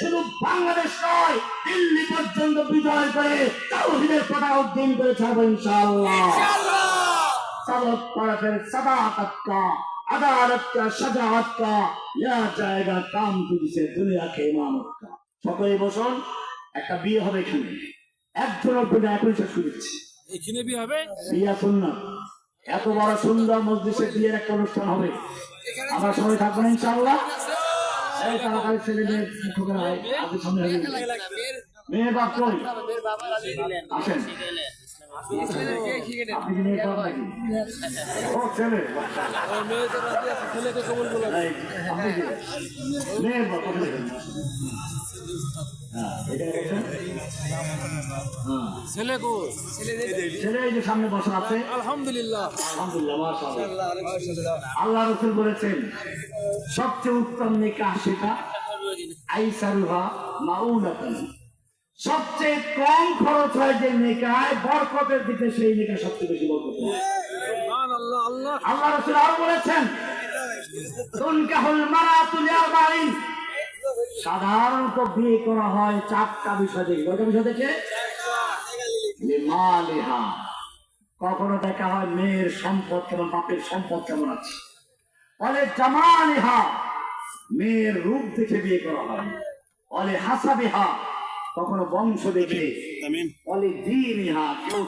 শুধু বাংলাদেশ নয় দিল্লি পর্যন্ত বিজয় করে তাওহিদের পতাকা উদ্দিন করে ছাড়বো ইনশাআল্লাহ सबक पर फिर सदाकत का अदालत का शजाअत का यह जाएगा काम तुझसे दुनिया के इमामत का সকলে বসুন একটা বিয়ে হবে এখানে একজনের বিয়ে এখন শেষ করেছি এখানে বিয়ে হবে বিয়া সুন্নাত এত বড় সুন্দর মসজিদে বিয়ের একটা অনুষ্ঠান হবে আমরা সবাই থাকবো না ইনশাআল্লাহ এই তাড়াতাড়ি ছেলে মেয়ে ঠোকের হয় আপনি সামনে মেয়ের বাপ কই? আসেন। নাকি ছেলে এই? হ্যাঁ। হ্যাঁ, যে সামনে বসা আছে আলহামদুলিল্লাহ আল্লাহ রসুল বলেছেন সবচেয়ে উত্তম নিকাহ সেটা আইসারুহা মাউনাতান সবচেয়ে কম খরচ হয় যে নিকায় বরকতের দিকে সেই নিকাহ সবচেয়ে বেশি বরকত। আল্লাহ। রসুল আরও বলেছেন সাধারণত বিয়ে করা হয় চারটা বিষয় দেখে। কয়টা বিষয় দেখে? লিমালিহা। কখনো দেখা হয় মেয়ের সম্পদ কেমন বাপের সম্পদ কেমন আছে? বলে জামালিহা। মেয়ের রূপ দেখে বিয়ে করা হয়। বলে হাসাবিহা। কখনো বংশ দেখে বলে দিনিহা কেউ